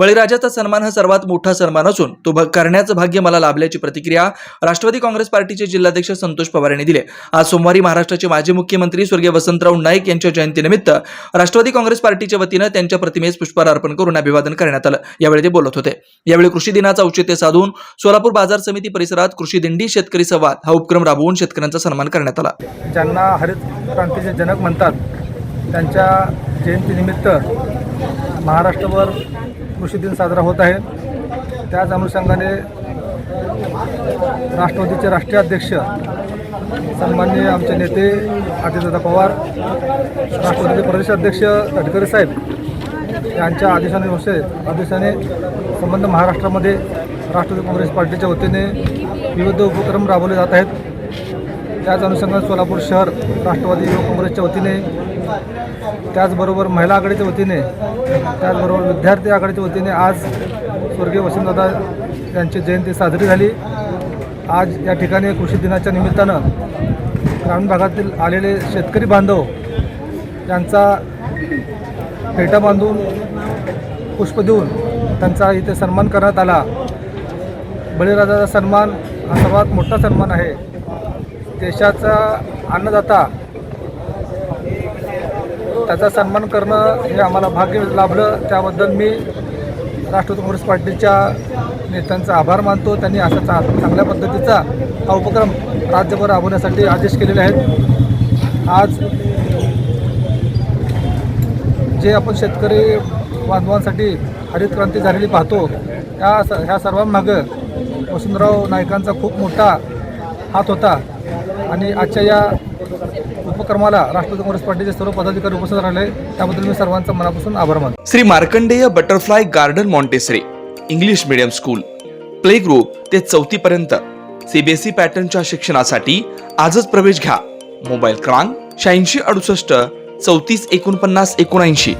बळीराजाचा सन्मान हा सर्वात मोठा सन्मान असून तो करण्याचं भाग्य मला लाभल्याची प्रतिक्रिया राष्ट्रवादी काँग्रेस पार्टीचे जिल्हाध्यक्ष संतोष पवार यांनी दिले. आज सोमवारी महाराष्ट्राचे माजी मुख्यमंत्री स्वर्गीय वसंतराव नाईक यांच्या जयंतीनिमित्त राष्ट्रवादी काँग्रेस पार्टीच्या वतीनं त्यांच्या प्रतिमेस पुष्पहार अर्पण करून अभिवादन करण्यात आलं. यावेळी ते बोलत होते. यावेळी कृषी दिनाचं औचित्य साधून सोलापूर बाजार समिती परिसरात कृषी दिंडी शेतकरी संवाद हा उपक्रम राबवून शेतकऱ्यांचा सन्मान करण्यात आला. ज्यांना हरित क्रांतीचे जनक म्हणतात त्यांच्या जयंतीनिमित्त महाराष्ट्रभर कृषी दिन साजरा होत आहे. त्याच अनुषंगाने राष्ट्रवादीचे राष्ट्रीय अध्यक्ष सन्माननीय आमचे नेते आदित्यदा पवार राष्ट्रवादीचे प्रदेशाध्यक्ष तटकरे साहेब यांच्या आदेशाने आदेशाने संबंध महाराष्ट्रामध्ये राष्ट्रवादी काँग्रेस पार्टीच्या वतीने विविध उपक्रम राबवले जात आहेत. त्याच अनुषंगाने सोलापूर शहर राष्ट्रवादी युवक काँग्रेसच्या वतीने त्याचबरोबर महिला आघाडीच्या वतीने त्याचबरोबर विद्यार्थी आघाडीच्या वतीने आज स्वर्गीय वसंतदादा यांची जयंती साजरी झाली. आज या ठिकाणी कृषी दिनाच्या निमित्तानं ग्रामीण भागातील आलेले शेतकरी बांधव यांचा फेटा बांधून पुष्प देऊन त्यांचा इथे सन्मान करण्यात आला. बळीराजाचा सन्मान हा सर्वात मोठा सन्मान आहे. देशाचा अन्नदाता त्याचा सन्मान करणं हे आम्हाला भाग्य लाभलं. त्याबद्दल मी राष्ट्रवादी काँग्रेस पार्टीच्या नेत्यांचा आभार मानतो. त्यांनी असा चा चांगल्या पद्धतीचा हा उपक्रम राज्यभर राबवण्यासाठी आदेश केलेले आहेत. आज जे आपण शेतकरी बांधवांसाठी हरित क्रांती झालेली पाहतो त्या स ह्या सर्वांमागं वसुंधराव नायकांचा खूप मोठा हात होता. आणि आजच्या या उपक्रमाला राष्ट्रवादी काँग्रेस पार्टीचे सर्व पदाधिकारी उपस्थित राहिले. त्याबद्दल मी सर्वांचा मनापासून आभार मानतो. Shri Markandeya butterfly garden Montessori English medium school play group ते चौथी पर्यंत सीबीएसई पॅटर्नच्या शिक्षणासाठी आजच प्रवेश घ्या. मोबाईल क्रमांक शहाऐंशी अडुसष्ट चौतीस एकोणपन्नास एकोणऐंशी.